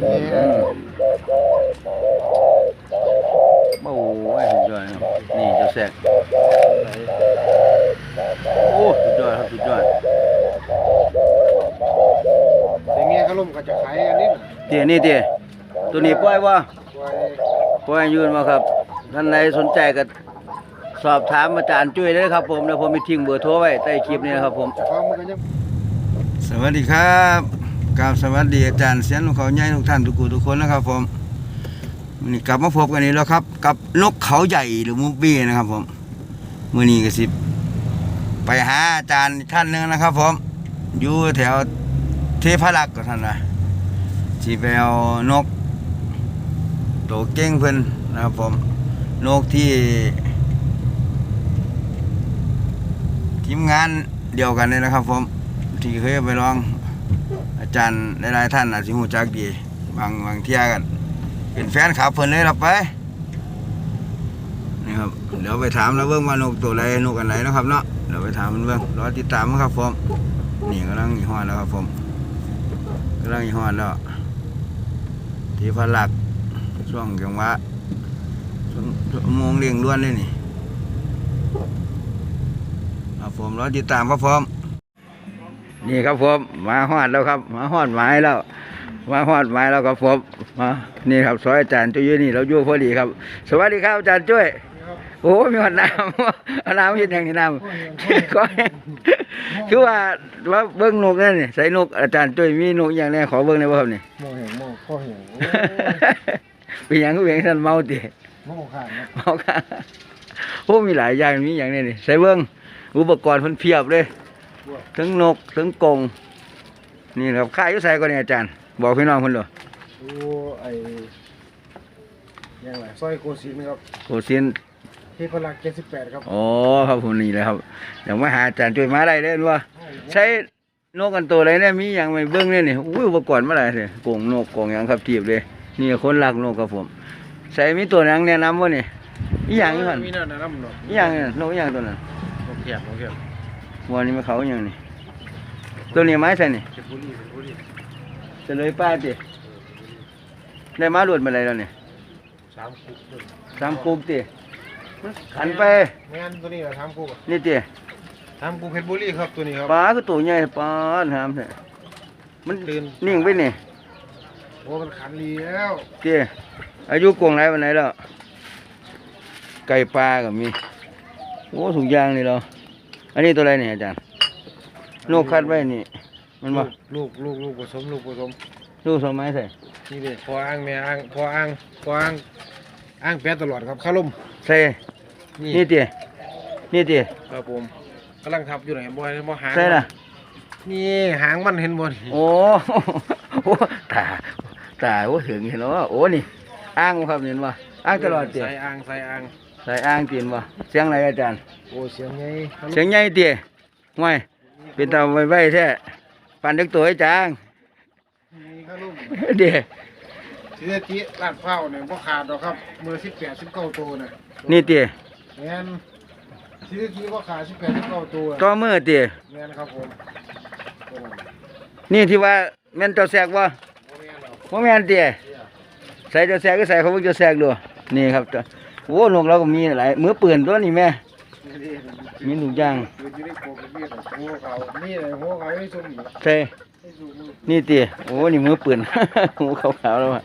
โอ้ยสุดยอดครับนี่เจ้าแซกโอ้สุดยอดครับสุดยอดอย่างเงี้ยเขาล่มก็จะขายอันนี้น่ะเตี๋ยนี่เตี๋ยตัวนี้ปล่อยว่าไว้ปล่อยยืนมาครับ ท่านใดสนใจก็สอบถามอาจารย์จุ้ยได้ครับ ผมแล้วผมมีทิ้งเบอร์โทรไว้ใต้คลิปนี้นะครับผมเฉพาะมันก็ยังสวัสดีครับ กราบสวัสดีอาจารย์เสียนของเขาใหญ่ทุกท่านทุกกูทุกคนนะครับผมวันนี้กลับมาพบกันอีกแล้วครับ กับนกเขาใหญ่หรือมูฟบี้นะครับผมมื่อนี้ก็สิไปหาอาจารย์ท่านหนึ่งนะครับผมอยู่แถวเทพรักษ์กับท่านนะสิไปเอานกโตวเก้งเพิ่อนนะครับผมนกที่ทีมงานเดียวกันเลยนะครับผมที่เคยไปลอง อาจารย์หลายๆท่านอาจิหูจักดี บางบางเที่ยกันเป็นแฟนคลับเพิ่นเลยรับไปนี่ครับเดี๋ยวไปถามแล้วเบิ่งว่านกตัวใดนกอันไหนนะครับเนาะเดี๋ยวไปถามมันเบิ่งรอติดตามครับผมนี่กำลังอีฮอดแล้วครับผมกำลังอีฮอดแล้วที่พลักช่วงจังหวะช่วงชั่วโมงเร่งด่วนเลยนี่ครับผมรอติดตามครับผม นี่ครับผมมาฮอดแล้วครับมาฮอดหมายแล้ว มาฮอดหมายแล้วครับผมมานี่ครับซอยอาจารย์จุ้ยอยู่นี่เราอยู่พอดีครับ สวัสดีครับอาจารย์จุ้ยโอ้มีหอดน้ำเอาน้ำเห็นอย่างนี้น้ำก็คือว่าว่าเบิ้งนกนั่นนี่ใส่นกอาจารย์จุ้ยมีนกอย่างแนี้ขอเบิ้งได้บ่ครับนี่มองเห็นมองก็เห็นเป็นหยังก็เป็นท่านเมาติมองข้างนะเมาค่ะโอ้มีหลายอย่างมีอย่างนี้นี่ใส่เบิ้งอุปกรณ์เพิ่นเพียบเลย ทั้งนกทั้งกรงนี่ครับค่ายอยู่ใส่ก็นี่อาจารย์ บอกพี่น้องเพิ่นดูโอ้ไอ้ยังไงซอยโกศินครับโอซินที่พลักเจ็ดสิบแปดครับอ๋อครับผมนี่เลยครับเดี๋ยวมาหาอาจารย์ช่วยมาได้เล่นว่าใช้นกกันตัวอะไรเนี่ยมีอย่างไม่เบิ้งเนี่ยนี่อุ้ยอุปกรณ์มาอะไรเลยกรงนกกรงหยังครับทีบเลยนี่คนรักนกครับผม ใส่มีตัวหยังแนะนำว่านี่อีหยังนี่ก่อนมีนั่นนะน้ำหนกอีหยังเนี่ยนกอีหยังตัวนั้น นกเขียบนกเขียบ วันนี้มาเขาอหย่างนี่ตัวนี้ไม้ใส่นี่เก็บบุหรี่เก็บบุหรี่จะเลยป้าติได้มาหลุดมาอะไรแล้วเนี่ยสามคุกเลยสามกุกติขันไปแม่นตัวนี้เหรอสามคุกอะนี่ติสามคุกเพชรบุรีครับตัวนี้ครับปลาคือตัวใหญ่ปลาหามแท้มันตื่นนิ่งไปนี่โอ้มันขันดีแล้วเจ้อายุกวงไรวันไหนแล้วไก่ปลาก็มีโอ้ถุงยางนี่เรา อันนี้ตัวอะไรเนี่ยอาจารย์นกคัดไว้นี่ มันบ่ลูกลูกลูกผสมลูกผสมลูกสมัยใส่นี่เด็พออ้างแม่อ้างพออ้างพออ้างอ้างแปะตลอดครับข้าลมใส่นี่เตี้ยนี่เตี้ยครับผมกำลังทับอยู่ไหนบ่อยบ่หางใส่ละนี่หางมันเห็นบ่นี่โอ้โอ้ตาตาโอ้ถึงเห็นแล้วว่าโอ้นี่อ้างบ่ครับเห็นว่าอ้างตลอดเตี้ยใส่อ่างใส่อ่าง ใส่อ้างตีนว่าเสียงอะไรอาจารย์ โอ้เสียงไงเสียงใหญ่เตี้ยห่วยเป็นตาไว้ไว้แท้ปันเด็กตัวให้จางนี่ข้าลมเดี๋ยสิเดจิลาดเผาเนี่ยบ่ขาดดอกครับมือ18 19ตัวน่ะนี่เตี้ยแม่นสิเดจิบ่ขาด18 19ตัวต่อมือเตี้ยแม่นครับผมตัวนั้นนี่ที่ว่าแม่นเจ้าแสกว่าบ่แม่นหรอกพ่แม่นเตี้ยเสียใส่เจ้าแสกก็ใส่เขาเพิ่งเจ้าแสกดูนี่ครับเจ้า โอ้นกเราก็มีหลายมือปืนตัวนี้แม่นี่ดิมีหนูย่างอยู่ที่ได้โกงกับมีดของหัวเขานี่เลยหัวเขาให้ชมอยู่ใส่ให้ดูมือนี่เตี้ยโอ้นี่มือปืนหูขาวๆแล้วอะ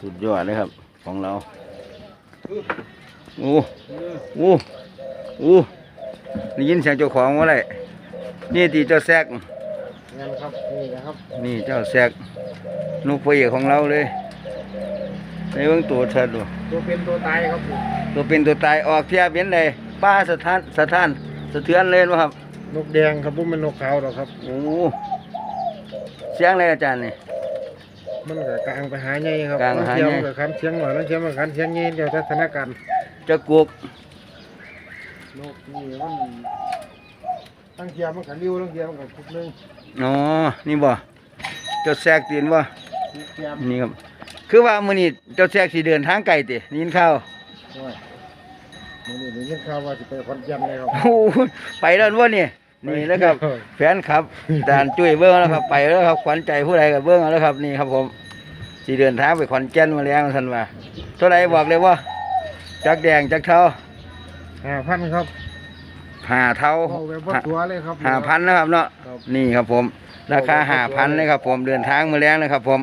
สุดยอดเลยครับ ของเราโอ้โอ้โอ้ได้ยินเสียงเจ้าของว่าไรนี่ตีเจ้าแซกงั้นครับนี่นะครับนี่เจ้าแซกนกพระเอกของเราเลย ในเบื้องตัวเธอดูตัวเป็นตัวตายครับผมตัวเป็นตัวตายออกเทียบเป็นเลยป้าสะท้านสะท้านสะเทือนเลยวะครับ นกแดงครับผมเป็นนกขาวหรอกครับโอ้เสียงอะไรอาจารย์นี่มันก็กลางไปหาใหญ่ครับกลางหาใหญ่บเที่ยวมันก็คันเสียงหน่อยแล้วเสียงมันคันเสียงใหญ่เดี๋ยวทัศนการณ์จะกุกนกนี่มันตั้งเทียมมันก็ริ้วตั้งเทียมมันก็คุกนึงอ๋อนี่บ่เจ้าแซกตีนบ่คุกเทียมนี่ครับ คือว่ามื้อนี้เจ้าแซกสิเดินทางไกลติได้ยินข่าวโอ้ยมันนี่ได้ยินข่าวว่าจะไปขอนแก่นเลยครับ โอ้โหไปแล้วบ่นี่นี่นะครับ แฟนครับด่านจุ้ยเบิ้งแล้วครับ ไปแล้วครับขวัญใจผู้ใดกับเบิ้งเอาแล้วครับนี่ครับผมสีเดินทางไปขอนแก่นมาแล้วท่านว่าเท่าไหรบอกเลยว่าจักแดงจักเท่าห้าพันครับหาเท่าเอาแบบว่าตัวเลยครับ หาพันนะครับเนาะครับ นี่ครับผม ราคาหาพันเลยครับผมเดินทางมาแล้วนะครับผม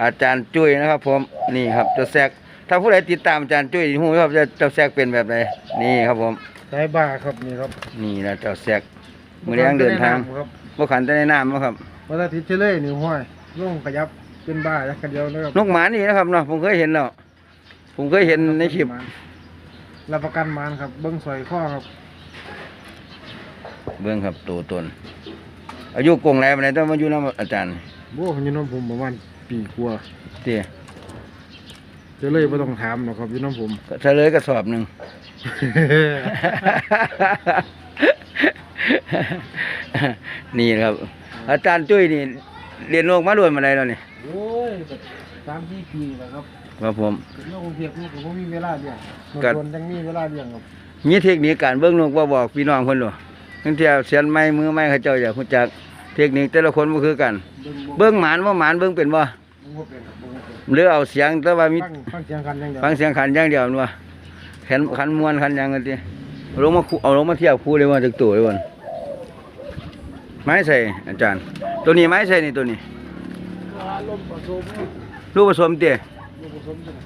อาจารย์จุ้ยนะครับ ผมนี่ครับเจะแซกถ้าผู้ใดติดตามอาจารย์จุ้ยหูครับจะเจ้าแซกเป็นแบบไหนนี่ครับผมสายบ้าครับนี่ครับนี่นะเจ้าแซกมือแรงเดินทางครับบ่ขันแต่ในน้ำนะครับวันอาทิตย์เฉลยนี่ห้อยลงขยับเป็นบ้าแล้วกันเดียวนะครับนกหมานี่นะครับเนาะผมเคยเห็นแล้วผมเคยเห็นในคลิปรับประกันมานครับ เบิ้งสอยข้อครับ เบื้องครับตัวตนอายุกงแล้วไหนต้องมาอยู่น้ำอาจารย์ โบ้อยู่น้ำผมประมาณปีกว่าเตี้ยเฉลยไม่ต้องถามหรอกครับอยู่น้ำผม ก็เฉลยกระสอบหนึ่ง นี่นะครับ อาจารย์จุ้ยนี่ เรียนโลกมาด้วยมาได้แล้วนี่โอ้ยสามสี่ปีแล้วครับครับผมเป็นโรคกรุงเทพนี่ผมก็มีเวลาเลี้ยงก็ส่วนยังมีเวลาเลี้ยงครับมีเทคนิคการเบิ้งนกว่าบอกพี่น้องคนหรอทั้งเที่ยวเสียนไม้มือไม้เขาเจ้าอยากรู้จัก เทคนิคแต่ละคนบ่คือกันเบิ้งเบิ้งหมานว่าหมานเบิ้งเป็นบ่เบิ้งบ่เป็นครับเบิ้งบ่เป็นหรือเอาเสียงแต่ว่ามีฟังฟังเสียงกันอย่างเดียวฟังเสียงขันอย่างเดียวนั่นว่าแขนขันมวนขันหยังกันทีเอาลงมาคู่เอาลงมาเทียบคู่เลยว่าตึกตัวเลยวันไม้ใส่อาจารย์ ตัวนี้ไม้ใส่นี่ตัวนี้ลมผสมลูกผสมเตี้ยลมผสมจัง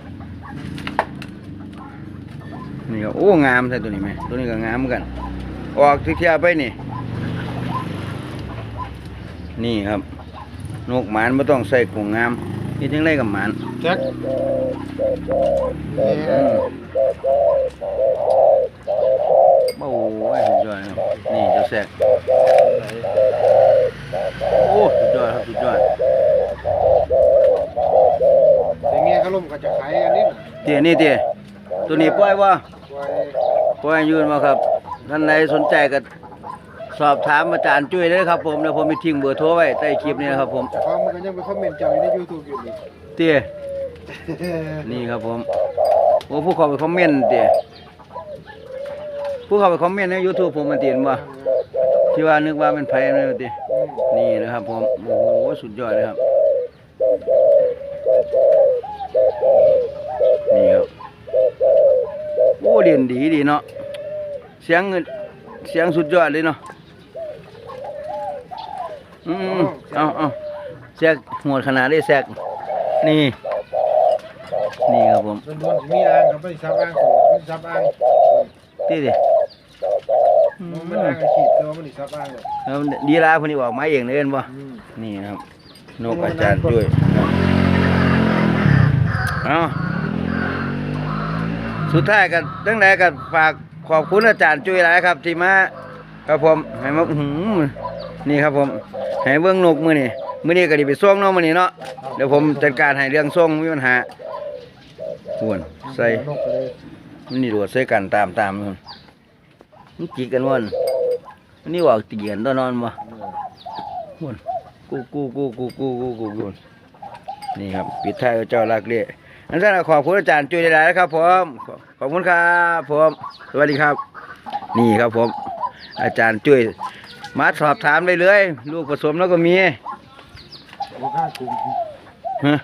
นี่ครับโอ้งามใส่ตัวนี้ไหมตัวนี้ก็งามเหมือนกัน ออกที่เทียบไปนี่ นี่ครับ นกหมานไม่ต้องใส่กรงงามนี่จังไรกับหมานแจ็คอืมโอ้ยสุดยอดครับนี่เจ้าแซกโอ้สุดยอดครับสุดยอดอย่างเงี้ยก็ลมก็จะขายอันนี้น่ะเตี้ยนี่เตี้ยตัวนี้ปล่อยว่าไว้ปล่อยยืนมาครับท่านใดสนใจก็ สอบถามอาจารย์จุ้ยเลยครับผมเดี๋ยวผมมีทิ้งเบอร์โทรไว้ใต้คลิปนี้นะครับผมแต่เขามันก็ยังไปคอมเมนต์เจ้าอยู่ใน YouTube อยู่นี่เตี้ยนี่ครับผมโอ้ผู้เข้าไปคอมเมนต์เตี้ยผู้เข้าไปคอมเมนต์ใน YouTube ผมมันเตียนว่าที่ว่านึกว่าเป็นไผนั่นเตี้ยอืมนี่นะครับผมโอ้โหสุดยอดเลยครับนี่ครับโอ้เด่นดีดีเนาะเสียงเสียงสุดยอดเลยเนาะ อืมเอาเอาแซกหัวขนาดได้แซกนี่ นี่ครับผมโดนๆมีอ่างครับไปซับอ่างสูไปซับอ่างตีดิอืมันมมันอ่างอาชีพแต่ว่ามันนี่ซับอ่างหรอกแล้วดีลาคนนี้ออกมาเองเลยเห็นบ่อืมนี่นะครับนกอาจารย์ด้วยครับเอาสุดท้ายกันตั้งแต่กันฝากขอบคุณอาจารย์จุ้ยหลายครับ ที่มาครับผมให้มาอื้อหือ นี่ครับผมให้เบิ้องนกมือนี่มือนี่ก็ดีไปส่งเนาะมือนี่เนาะเดี๋ยวผมจัดการให้เรื่องส่งไม่มีปัญหาห่วนใส่มันนี่รวดใส่กันตามตามมันมันจีกันวันมันนี่ว่าตีกันตัวนอนบ่หุ่นกูกูกูกูกูกูกูกูนี่ครับปิดท้ายเจ้ารักเล่อันนั้นขอบคุณอาจารย์จุ้ยหลายๆนะครับผมขอบคุณครับผมสวัสดีครับ นี่ครับผม อาจารย์จุ้ย มาสอบถามได้เลย ลูกผสมแล้วก็มีบ่ค่ากลุ่มฮะ